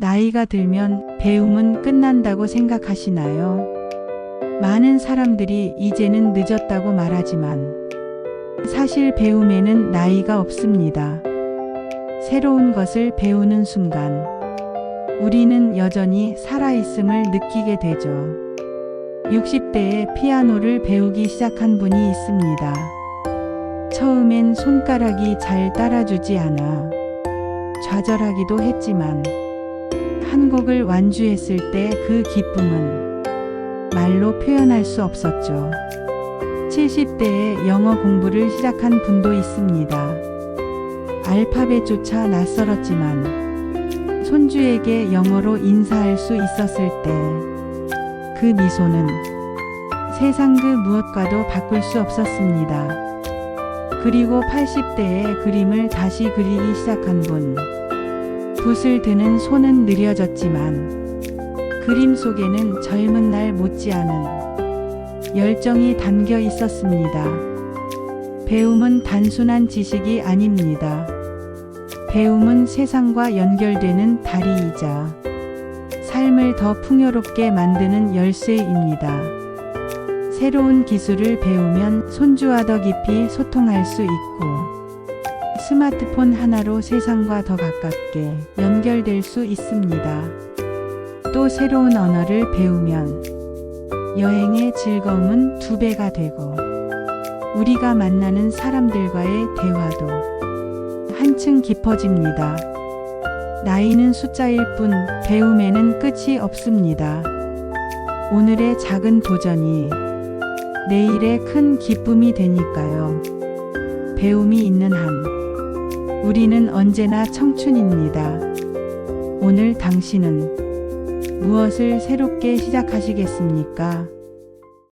나이가 들면 배움은 끝난다고 생각하시나요? 많은 사람들이 이제는 늦었다고 말하지만 사실 배움에는 나이가 없습니다. 새로운 것을 배우는 순간 우리는 여전히 살아있음을 느끼게 되죠. 60대에 피아노를 배우기 시작한 분이 있습니다. 처음엔 손가락이 잘 따라주지 않아 좌절하기도 했지만 한 곡을 완주했을 때 그 기쁨은 말로 표현할 수 없었죠. 70대에 영어 공부를 시작한 분도 있습니다. 알파벳조차 낯설었지만 손주에게 영어로 인사할 수 있었을 때 그 미소는 세상 그 무엇과도 바꿀 수 없었습니다. 그리고 80대에 그림을 다시 그리기 시작한 분. 붓을 드는 손은 느려졌지만 그림 속에는 젊은 날 못지않은 열정이 담겨 있었습니다. 배움은 단순한 지식이 아닙니다. 배움은 세상과 연결되는 다리이자 삶을 더 풍요롭게 만드는 열쇠입니다. 새로운 기술을 배우면 손주와 더 깊이 소통할 수 있고 스마트폰 하나로 세상과 더 가깝게 연결될 수 있습니다. 또 새로운 언어를 배우면 여행의 즐거움은 두 배가 되고 우리가 만나는 사람들과의 대화도 한층 깊어집니다. 나이는 숫자일 뿐 배움에는 끝이 없습니다. 오늘의 작은 도전이 내일의 큰 기쁨이 되니까요. 배움이 있는 한 우리는 언제나 청춘입니다. 오늘 당신은 무엇을 새롭게 시작하시겠습니까?